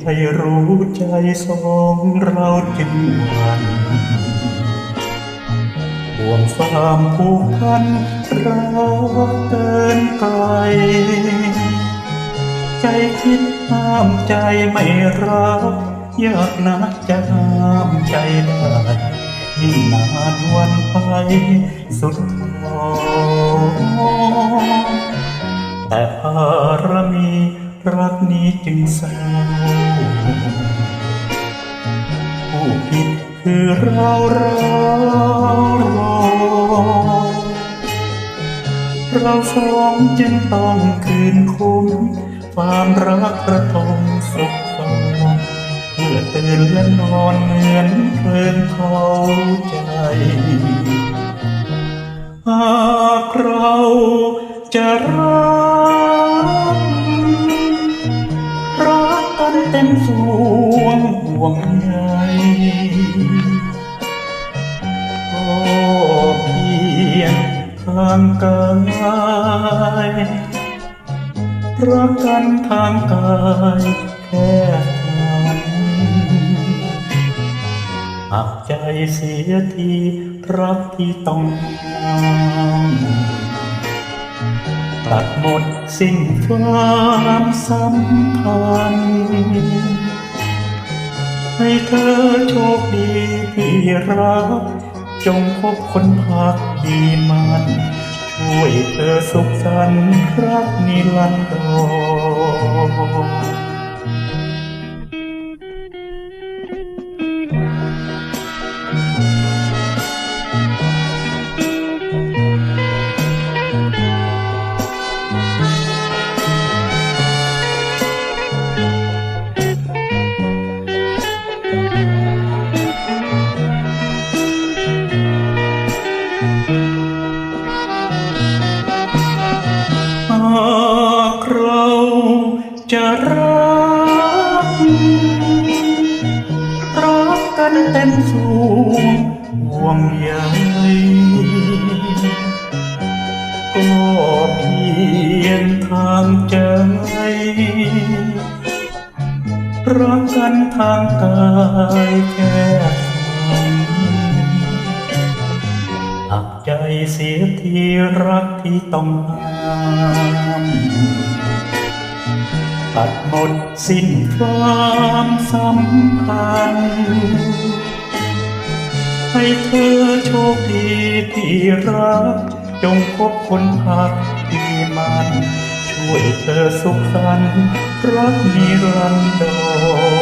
ให้รู้ใจสองเราจึงหวันห่วงความผูกพันรักเดินไกลใจคิดห้ามใจไม่รักยากนักจะห้ามใจได้ยิ่งนานวันไปสุดท้อแต่ภารมีรักนี้จึงเศร้า ผิดคือเราเราเราสองจึงต้องคืนคุ้ม ความรักประทมสุขสมเพื่อตื่นและนอนเหมือนเพลินเขาใจหากเราจะรักรักกันเต็มสวงห่วงใยางกายรักกันทางกายแค่นั้นหากใจเสียทีรักที่ต้องห้ามตัดหมดสิ้นความสัมพันธ์ให้เธอโชคดีที่รัก จงพบคนพักดีมันช่วยเธอสุขสันต์รักนิรันดร จะรักรักกันเต็มสวงห่วงใยก็เพียงทางใจ รักกันทางกายแค่หักใจเสียที่รักที่ต้องห้าม ตัดหมดสิ้นความสัมพันธ์ให้เธอโชคดีที่รัก จงพบคนพักที่มัน ช่วยเธอสุขสันต์รักนิรันดร